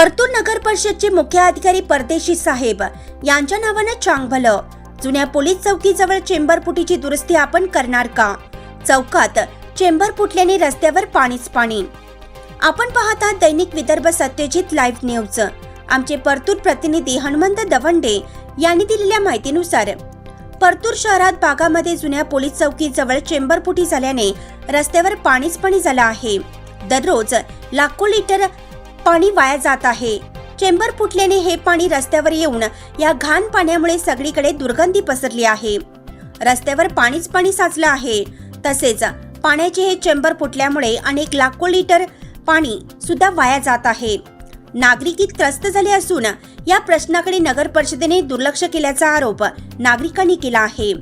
परतूर नगर परिषदचे मुख्य अधिकारी परदेशी साहेब. यांच्या नावानं चांगभलं. जुन्या पोलीस चौकीजवळ चेंबर फुटीची दुरुस्ती आपण करणार का? चौकात चेंबर फुटल्याने रस्त्यावर पाणीच पाणी. आपण पाहता दैनिक विदर्भ सत्यजित लाईव्ह न्यूज. आमचे परतूर प्रतिनिधी हनुमंत दवंडे यांनी दिलेल्या माहितीनुसार परतूर शहरात भागामध्ये जुन्या पोलीस चौकीजवळ चेंबर फुटी झाल्याने रस्त्यावर पाणीच पाणी झालं आहे. दररोज लाखो लिटर पाणी वाया जात आहे. चेंबर फुटल्याने हे पाणी रस्त्यावर येऊन या घाण पाण्यामुळे सगळीकडे दुर्गंधी पसरली आहे. रस्त्यावर पाणीच पाणी साचलं आहे. तसेच पाण्याचे हे चेंबर फुटल्यामुळे अनेक लाखो लिटर पाणी सुद्धा वाया जात आहे. नागरिक त्रस्त झाले असून या प्रश्नाकडे नगर परिषदेने दुर्लक्ष केल्याचा आरोप नागरिकांनी केला आहे.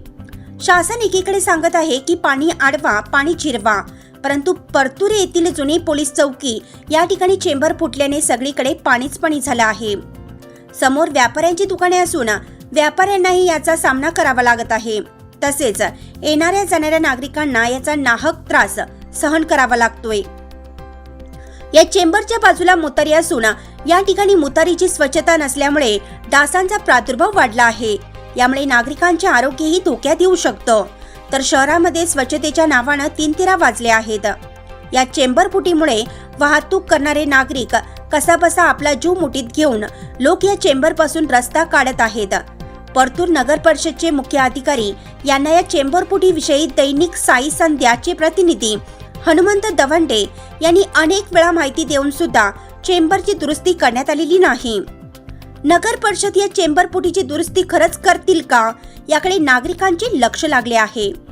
शासन एकीकडे सांगत आहे की पाणी आडवा पाणी चिरवा परंतु परतुरे येथील जुनी पोलीस चौकी या ठिकाणी चेंबर फुटल्याने सगळीकडे पाणीच पाणी झालं आहे. समोर व्यापाऱ्यांची दुकाने असून व्यापाऱ्यांनाही याचा सामना करावा लागत आहे. तसेच येणाऱ्या जाणाऱ्या नागरिकांना याचा नाहक त्रास सहन करावा लागतोय. या चेंबरच्या बाजूला मुतारी असून या ठिकाणी मुतारीची स्वच्छता नसल्यामुळे डासांचा प्रादुर्भाव वाढला आहे. यामुळे नागरिकांचे आरोग्यही धोक्यात येऊ शकतं. तर शहरामध्ये स्वच्छतेच्या नावानं तीन तिरा वाजले आहेत. या चेंबर फुटीमुळे वाहतूक करणारे नागरिक कसाबसा आपला जीव मुठीत घेऊन लोक या चेंबरपासून रस्ता काढत आहेत. परतूर नगर परिषदचे मुख्य अधिकारी यांना या चेंबरफुटीविषयी दैनिक साई संध्याचे प्रतिनिधी हनुमंत दवंडे यांनी अनेक वेळा माहिती देऊन सुद्धा चेंबरची दुरुस्ती करण्यात आलेली नाही. नगर परिषद या चेंबरपोटीची दुरुस्ती खरंच करतील का? याकडे नागरिकांचे लक्ष लागले आहे.